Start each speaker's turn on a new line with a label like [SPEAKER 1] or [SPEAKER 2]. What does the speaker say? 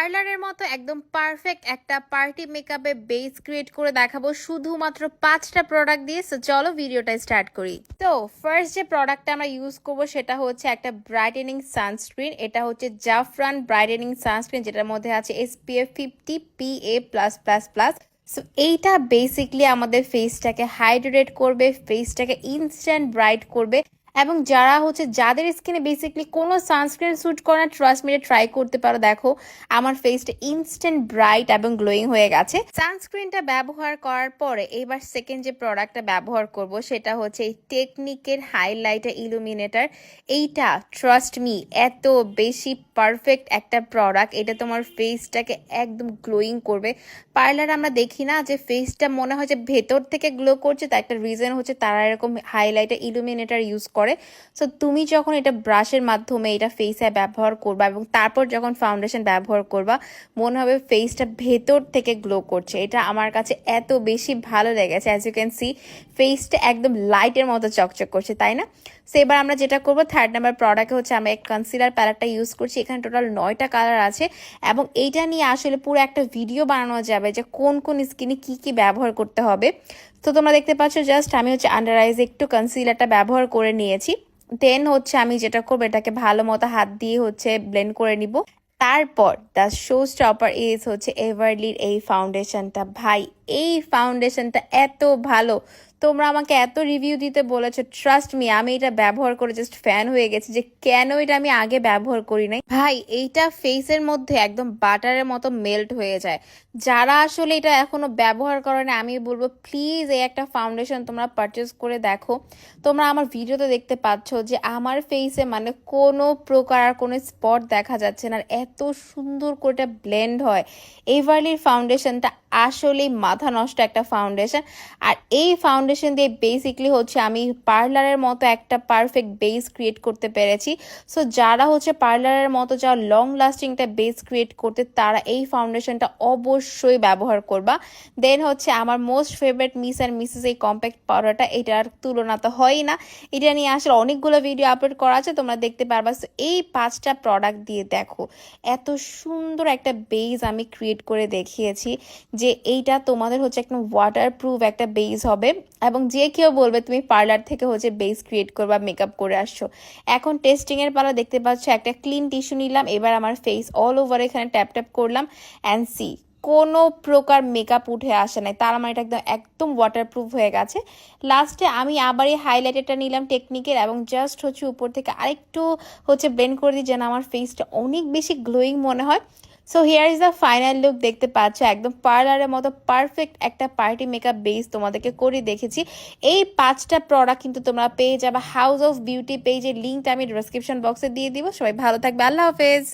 [SPEAKER 1] পার্লারের মতো একদম পারফেক্ট একটা পার্টি মেকআপে বেস ক্রিয়েট করে দেখাবো। শুধুমাত্র পাঁচটা প্রোডাক্ট দিয়ে চলো ভিডিওটা স্টার্ট করি। তো ফার্স্ট যে প্রোডাক্টটা আমরা ইউজ করব, সেটা হচ্ছে একটা ব্রাইটেনিং সানস্ক্রিন এটা হচ্ছে জাফরান ব্রাইটেনিং সানস্ক্রিন যেটার মধ্যে আছে SPF fifty PA plus plus plus so এইটা বেসিকলি আমাদের ফেসটাকে হাইড্রেট করবে ফেসটাকে ইনস্ট্যান্ট ব্রাইট করবে। এবং যারা হচ্ছে যাদের স্কিনে বেসিকলি কোনো সানস্ক্রিন স্যুট করে না ট্রাস্ট মিলে ট্রাই করতে পারো। দেখো, আমার ফেসটা ইনস্ট্যান্ট ব্রাইট এবং গ্লোয়িং হয়ে গেছে। সানস্ক্রিনটা ব্যবহার করার পরে এবার সেকেন্ড যে প্রোডাক্টটা ব্যবহার করব, সেটা হচ্ছে এই টেকনিকের হাইলাইটার ইলুমিনেটার এইটা ট্রাস্ট মি এত বেশি পারফেক্ট একটা প্রোডাক্ট এটা তোমার ফেসটাকে একদম গ্লোয়িং করবে। পার্লার আমরা দেখি না যে ফেসটা মনে হয় যে ভেতর থেকে গ্লো করছে, তার একটা রিজন হচ্ছে তারা এরকম হাইলাইটার ইলুমিনেটার ইউজ করে সো তুমি যখন এটা ব্রাশের মাধ্যমে এটা ফেসে ব্যবহার করবা এবং তারপর যখন ফাউন্ডেশন ব্যবহার করবা, মনে হবে ফেসটা ভেতর থেকে গ্লো করছে। এটা আমার কাছে এত বেশি ভালো লেগেছে। অ্যাজ ইউ ক্যান সি ফেসটা একদম লাইটের মতো চকচক করছে, তাই না? সো এবার আমরা যেটা করব থার্ড নাম্বার প্রোডাক্টে হচ্ছে আমি এক কনসিলার প্যালেটটা ইউজ করছি। এখানে টোটাল নয়টা কালার আছে এবং এইটা নিয়ে আসলে পুরো একটা ভিডিও বানানো যাবে যে কোন কোন স্কিনে কি কি ব্যবহার করতে হবে। তো তোমরা দেখতে পাচ্ছ জাস্ট আমি হচ্ছে আন্ডার আইজে একটু কনসিলারটা ব্যবহার করে নিয়েছি। দেন হচ্ছে আমি যেটা করব, এটাকে ভালো মতো হাত দিয়ে হচ্ছে ব্লেন্ড করে নিব। তারপর দ্য শো স্টপার ইজ হচ্ছে এভারলির এই ফাউন্ডেশনটা ভাই, এই ফাউন্ডেশনটা এত ভালো। তোমরা আমাকে এত রিভিউ দিতে বলেছ ট্রাস্ট মি আমি এটা ব্যবহার করে জাস্ট ফ্যান হয়ে গেছি যে কেন এটা আমি আগে ব্যবহার করি নাই। ভাই, এইটা ফেসের মধ্যে একদম বাটারের মতো মেল্ট হয়ে যায়। যারা আসলে এটা এখনও ব্যবহার করে না, আমি বলব প্লিজ এই একটা ফাউন্ডেশন তোমরা পারচেস করে দেখো। তোমরা আমার ভিডিওতে দেখতে পাচ্ছ যে আমার ফেসে মানে কোনো প্রকার আর কোনো স্পট দেখা যাচ্ছে না আর এত সুন্দর করে এটা ব্লেন্ড হয়। এভারলির ফাউন্ডেশনটা আসলেই মাথা নষ্ট একটা ফাউন্ডেশন আর এই ফাউন্ডেশন দিয়ে বেসিকলি হচ্ছে আমি পার্লারের মতো একটা পারফেক্ট বেস ক্রিয়েট করতে পেরেছি। সো যারা হচ্ছে পার্লারের মতো যা লং লাস্টিংটা বেস ক্রিয়েট করতে, তারা এই ফাউন্ডেশনটা অবশ্যই ব্যবহার করবা। দেন হচ্ছে আমার most favourite Miss and Mrs এই কম্প্যাক্ট পাউডারটা এটার তুলনা তো হয়ই না। এটা নিয়ে আসলে অনেকগুলো ভিডিও আপলোড করা আছে, তোমরা দেখতে পারবা। সো এই পাঁচটা প্রোডাক্ট দিয়ে দেখো, এত সুন্দর একটা বেস আমি ক্রিয়েট করে দেখিয়েছি। যে এইটা তোমাদের হচ্ছে একদম ওয়াটার প্রুফ একটা বেস হবে এবং যে কেউ বলবে তুমি পার্লার থেকে হচ্ছে বেস ক্রিয়েট করবা মেকআপ করে আসছো। এখন টেস্টিংয়ের পালা দেখতে পাচ্ছ, একটা ক্লিন টিস্যু নিলাম, এবার আমার ফেস অল ওভার এখানে ট্যাপ ট্যাপ করলাম অ্যান্ড সি কোনো প্রকার মেকআপ উঠে আসে নাই। তার আমার এটা একদম একদম ওয়াটারপ্রুফ হয়ে গেছে। লাস্টে আমি আবার এই হাইলাইটারটা নিলাম টেকনিকের এবং জাস্ট হচ্ছে উপর থেকে আরেকটু হচ্ছে ব্লেন্ড করে দিই যেন আমার ফেসটা অনেক বেশি গ্লোয়িং মনে হয়। So here is the final look দেখতে পাচ্ছ, একদম পার্লারের মতো পারফেক্ট একটা পার্টি মেকআপ বেস তোমাদেরকে করে দেখেছি। এই পাঁচটা প্রোডাক্ট কিন্তু তোমরা পেয়ে যাবে। হাউস অফ বিউটি পেজের লিঙ্কটা আমি ডিসক্রিপশন বক্সে দিয়ে দিব। সবাই ভালো থাকবে। আল্লাহ হাফেজ।